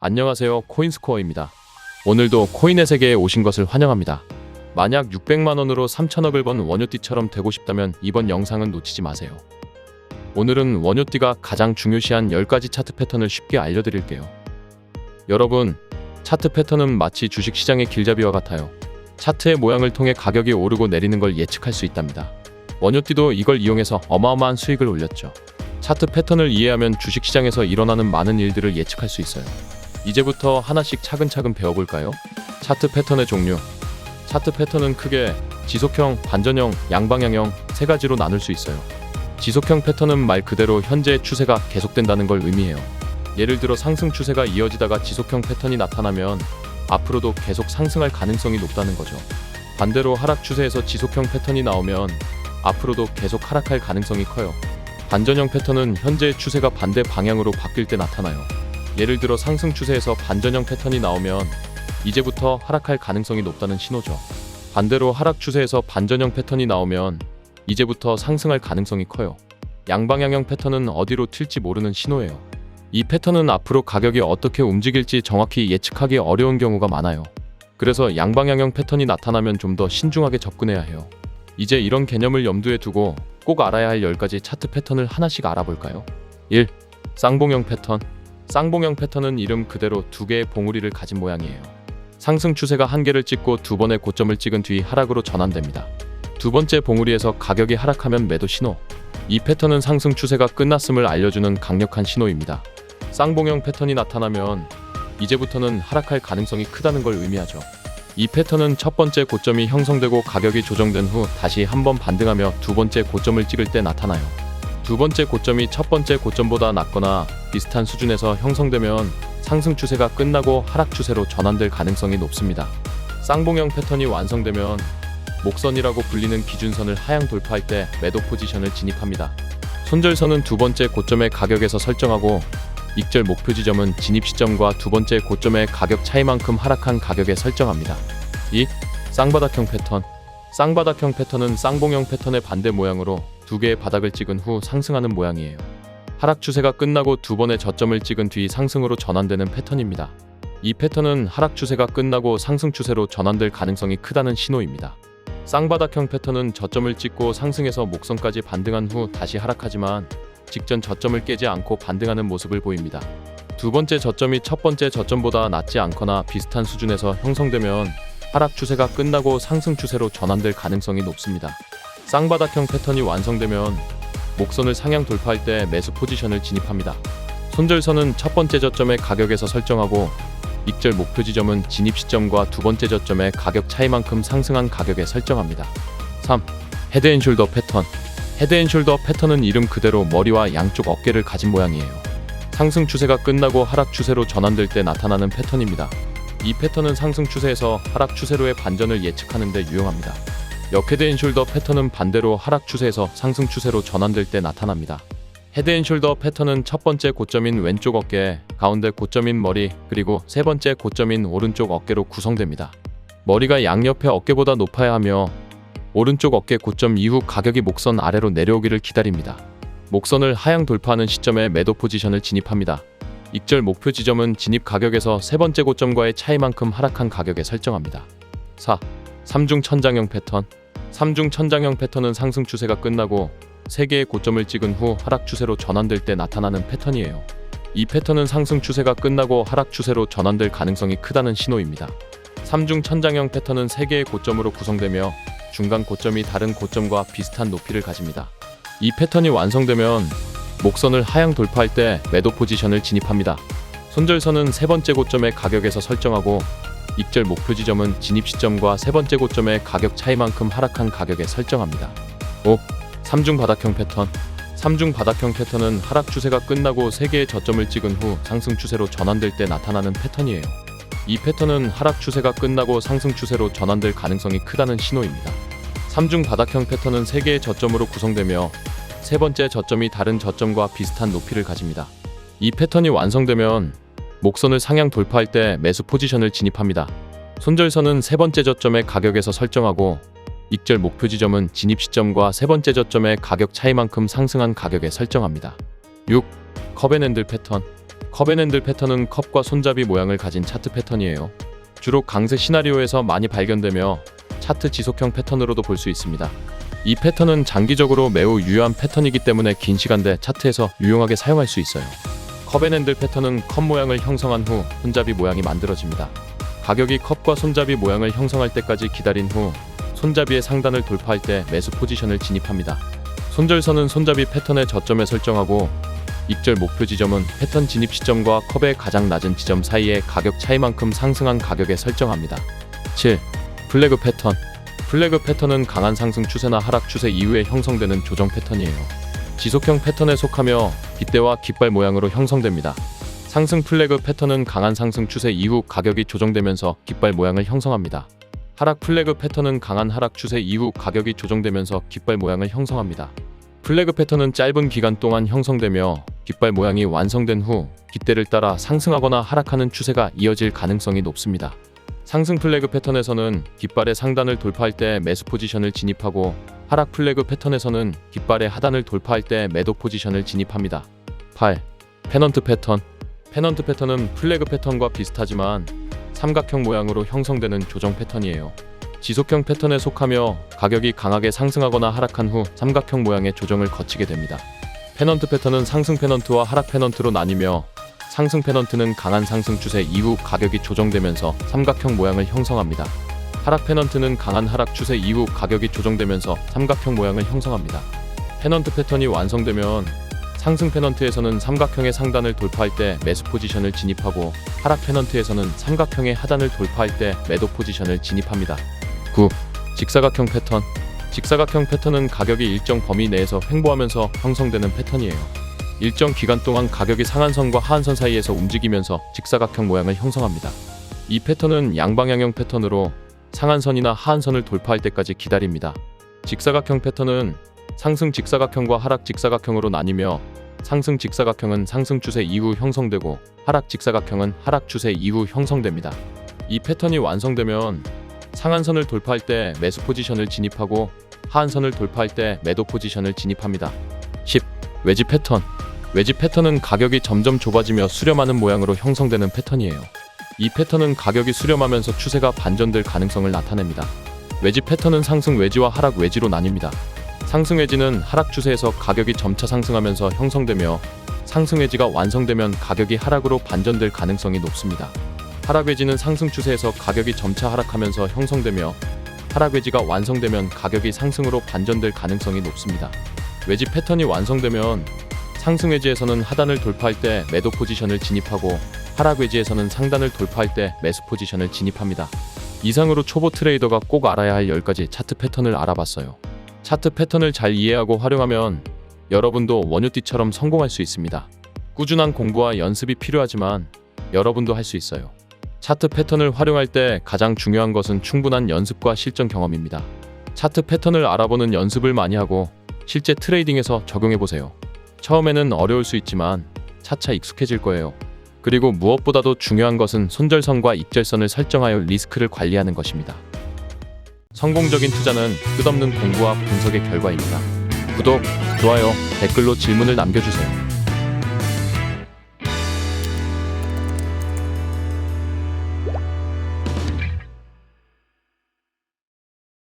안녕하세요. 코인스코어입니다. 오늘도 코인의 세계에 오신 것을 환영합니다. 만약 600만 원으로 3천억을 번 원효띠처럼 되고 싶다면 이번 영상은 놓치지 마세요. 오늘은 원효띠가 가장 중요시한 10가지 차트 패턴을 쉽게 알려드릴게요. 여러분, 차트 패턴은 마치 주식시장의 길잡이와 같아요. 차트의 모양을 통해 가격이 오르고 내리는 걸 예측할 수 있답니다. 원효띠도 이걸 이용해서 어마어마한 수익을 올렸죠. 차트 패턴을 이해하면 주식시장에서 일어나는 많은 일들을 예측할 수 있어요. 이제부터 하나씩 차근차근 배워볼까요? 차트 패턴의 종류. 차트 패턴은 크게 지속형, 반전형, 양방향형 세 가지로 나눌 수 있어요. 지속형 패턴은 말 그대로 현재의 추세가 계속된다는 걸 의미해요. 예를 들어 상승 추세가 이어지다가 지속형 패턴이 나타나면 앞으로도 계속 상승할 가능성이 높다는 거죠. 반대로 하락 추세에서 지속형 패턴이 나오면 앞으로도 계속 하락할 가능성이 커요. 반전형 패턴은 현재의 추세가 반대 방향으로 바뀔 때 나타나요. 예를 들어 상승 추세에서 반전형 패턴이 나오면 이제부터 하락할 가능성이 높다는 신호죠. 반대로 하락 추세에서 반전형 패턴이 나오면 이제부터 상승할 가능성이 커요. 양방향형 패턴은 어디로 튈지 모르는 신호예요. 이 패턴은 앞으로 가격이 어떻게 움직일지 정확히 예측하기 어려운 경우가 많아요. 그래서 양방향형 패턴이 나타나면 좀 더 신중하게 접근해야 해요. 이제 이런 개념을 염두에 두고 꼭 알아야 할 10가지 차트 패턴을 하나씩 알아볼까요? 1. 쌍봉형 패턴. 쌍봉형 패턴은 이름 그대로 두 개의 봉우리를 가진 모양이에요. 상승 추세가 한 개를 찍고 두 번의 고점을 찍은 뒤 하락으로 전환됩니다. 두 번째 봉우리에서 가격이 하락하면 매도 신호. 이 패턴은 상승 추세가 끝났음을 알려주는 강력한 신호입니다. 쌍봉형 패턴이 나타나면 이제부터는 하락할 가능성이 크다는 걸 의미하죠. 이 패턴은 첫 번째 고점이 형성되고 가격이 조정된 후 다시 한번 반등하며 두 번째 고점을 찍을 때 나타나요. 두 번째 고점이 첫 번째 고점보다 낮거나 비슷한 수준에서 형성되면 상승 추세가 끝나고 하락 추세로 전환될 가능성이 높습니다. 쌍봉형 패턴이 완성되면 목선이라고 불리는 기준선을 하향 돌파할 때 매도 포지션을 진입합니다. 손절선은 두 번째 고점의 가격에서 설정하고 익절 목표 지점은 진입 시점과 두 번째 고점의 가격 차이만큼 하락한 가격에 설정합니다. 2. 쌍바닥형 패턴 쌍바닥형 패턴은 쌍봉형 패턴의 반대 모양으로 두 개의 바닥을 찍은 후 상승하는 모양이에요. 하락 추세가 끝나고 두 번의 저점을 찍은 뒤 상승으로 전환되는 패턴입니다. 이 패턴은 하락 추세가 끝나고 상승 추세로 전환될 가능성이 크다는 신호입니다. 쌍바닥형 패턴은 저점을 찍고 상승해서 목선까지 반등한 후 다시 하락하지만 직전 저점을 깨지 않고 반등하는 모습을 보입니다. 두 번째 저점이 첫 번째 저점보다 낮지 않거나 비슷한 수준에서 형성되면 하락 추세가 끝나고 상승 추세로 전환될 가능성이 높습니다. 쌍바닥형 패턴이 완성되면 목선을 상향 돌파할 때 매수 포지션을 진입합니다. 손절선은 첫 번째 저점의 가격에서 설정하고 익절 목표 지점은 진입 시점과 두 번째 저점의 가격 차이만큼 상승한 가격에 설정합니다. 3. 헤드앤숄더 패턴 헤드앤숄더 패턴은 이름 그대로 머리와 양쪽 어깨를 가진 모양이에요. 상승 추세가 끝나고 하락 추세로 전환될 때 나타나는 패턴입니다. 이 패턴은 상승 추세에서 하락 추세로의 반전을 예측하는 데 유용합니다. 역헤드앤숄더 패턴은 반대로 하락 추세에서 상승 추세로 전환될 때 나타납니다. 헤드앤숄더 패턴은 첫 번째 고점인 왼쪽 어깨, 가운데 고점인 머리, 그리고 세 번째 고점인 오른쪽 어깨로 구성됩니다. 머리가 양옆의 어깨보다 높아야 하며 오른쪽 어깨 고점 이후 가격이 목선 아래로 내려오기를 기다립니다. 목선을 하향 돌파하는 시점에 매도 포지션을 진입합니다. 익절 목표 지점은 진입 가격에서 세 번째 고점과의 차이만큼 하락한 가격에 설정합니다. 4. 삼중 천장형 패턴 삼중 천장형 패턴은 상승 추세가 끝나고 세 개의 고점을 찍은 후 하락 추세로 전환될 때 나타나는 패턴이에요. 이 패턴은 상승 추세가 끝나고 하락 추세로 전환될 가능성이 크다는 신호입니다. 삼중 천장형 패턴은 세 개의 고점으로 구성되며 중간 고점이 다른 고점과 비슷한 높이를 가집니다. 이 패턴이 완성되면 목선을 하향 돌파할 때 매도 포지션을 진입합니다. 손절선은 세 번째 고점의 가격에서 설정하고 익절 목표 지점은 진입 시점과 세 번째 고점의 가격 차이만큼 하락한 가격에 설정합니다. 5. 삼중 바닥형 패턴 삼중 바닥형 패턴은 하락 추세가 끝나고 세 개의 저점을 찍은 후 상승 추세로 전환될 때 나타나는 패턴이에요. 이 패턴은 하락 추세가 끝나고 상승 추세로 전환될 가능성이 크다는 신호입니다. 삼중 바닥형 패턴은 세 개의 저점으로 구성되며 세 번째 저점이 다른 저점과 비슷한 높이를 가집니다. 이 패턴이 완성되면 목선을 상향 돌파할 때 매수 포지션을 진입합니다. 손절선은 세 번째 저점의 가격에서 설정하고 익절 목표 지점은 진입 시점과 세 번째 저점의 가격 차이만큼 상승한 가격에 설정합니다. 6. 커벤핸들 패턴 컵앤 핸들 패턴은 컵과 손잡이 모양을 가진 차트 패턴이에요. 주로 강세 시나리오에서 많이 발견되며 차트 지속형 패턴으로도 볼 수 있습니다. 이 패턴은 장기적으로 매우 유효한 패턴이기 때문에 긴 시간대 차트에서 유용하게 사용할 수 있어요. 핸들 패턴은 컵 모양을 형성한 후 손잡이 모양이 만들어집니다. 가격이 컵과 손잡이 모양을 형성할 때까지 기다린 후 손잡이의 상단을 돌파할 때 매수 포지션을 진입합니다. 손절선은 손잡이 패턴의 저점에 설정하고 익절 목표 지점은 패턴 진입 시점과 컵의 가장 낮은 지점 사이의 가격 차이만큼 상승한 가격에 설정합니다. 7. 플래그 패턴 플래그 패턴은 강한 상승 추세나 하락 추세 이후에 형성되는 조정 패턴이에요. 지속형 패턴에 속하며 빗대와 깃발 모양으로 형성됩니다. 상승 플래그 패턴은 강한 상승 추세 이후 가격이 조정되면서 깃발 모양을 형성합니다. 하락 플래그 패턴은 강한 하락 추세 이후 가격이 조정되면서 깃발 모양을 형성합니다. 플래그 패턴은 짧은 기간 동안 형성되며 깃발 모양이 완성된 후 깃대를 따라 상승하거나 하락하는 추세가 이어질 가능성이 높습니다. 상승 플래그 패턴에서는 깃발의 상단을 돌파할 때 매수 포지션을 진입하고 하락 플래그 패턴에서는 깃발의 하단을 돌파할 때 매도 포지션을 진입합니다. 8. 페넌트 패턴 페넌트 패턴은 플래그 패턴과 비슷하지만 삼각형 모양으로 형성되는 조정 패턴이에요. 지속형 패턴에 속하며 가격이 강하게 상승하거나 하락한 후 삼각형 모양의 조정을 거치게 됩니다. 페넌트 패턴은 상승 페넌트와 하락 페넌트로 나뉘며 상승 페넌트는 강한 상승 추세 이후 가격이 조정되면서 삼각형 모양을 형성합니다. 하락 페넌트는 강한 하락 추세 이후 가격이 조정되면서 삼각형 모양을 형성합니다. 페넌트 패턴이 완성되면 상승 페넌트에서는 삼각형의 상단을 돌파할 때 매수 포지션을 진입하고 하락 페넌트에서는 삼각형의 하단을 돌파할 때 매도 포지션을 진입합니다. 9. 직사각형 패턴 직사각형 패턴은 가격이 일정 범위 내에서 횡보하면서 형성되는 패턴이에요. 일정 기간 동안 가격이 상한선과 하한선 사이에서 움직이면서 직사각형 모양을 형성합니다. 이 패턴은 양방향형 패턴으로 상한선이나 하한선을 돌파할 때까지 기다립니다. 직사각형 패턴은 상승 직사각형과 하락 직사각형으로 나뉘며 상승 직사각형은 상승 추세 이후 형성되고 하락 직사각형은 하락 추세 이후 형성됩니다. 이 패턴이 완성되면 상한선을 돌파할 때 매수 포지션을 진입하고 하한선을 돌파할 때 매도 포지션을 진입합니다. 10. 외지 패턴 외지 패턴은 가격이 점점 좁아지며 수렴하는 모양으로 형성되는 패턴이에요. 이 패턴은 가격이 수렴하면서 추세가 반전될 가능성을 나타냅니다. 외지 패턴은 상승 외지와 하락 외지로 나뉩니다. 상승 외지는 하락 추세에서 가격이 점차 상승하면서 형성되며 상승 외지가 완성되면 가격이 하락으로 반전될 가능성이 높습니다. 하락 외지는 상승 추세에서 가격이 점차 하락하면서 형성되며 하락 외지가 완성되면 가격이 상승으로 반전될 가능성이 높습니다. 외지 패턴이 완성되면 상승 외지에서는 하단을 돌파할 때 매도 포지션을 진입하고 하락 외지에서는 상단을 돌파할 때 매수 포지션을 진입합니다. 이상으로 초보 트레이더가 꼭 알아야 할 10가지 차트 패턴을 알아봤어요. 차트 패턴을 잘 이해하고 활용하면 여러분도 원유띠처럼 성공할 수 있습니다. 꾸준한 공부와 연습이 필요하지만 여러분도 할 수 있어요. 차트 패턴을 활용할 때 가장 중요한 것은 충분한 연습과 실전 경험입니다. 차트 패턴을 알아보는 연습을 많이 하고 실제 트레이딩에서 적용해 보세요. 처음에는 어려울 수 있지만 차차 익숙해질 거예요. 그리고 무엇보다도 중요한 것은 손절선과 익절선을 설정하여 리스크를 관리하는 것입니다. 성공적인 투자는 끝없는 공부와 분석의 결과입니다. 구독, 좋아요, 댓글로 질문을 남겨주세요.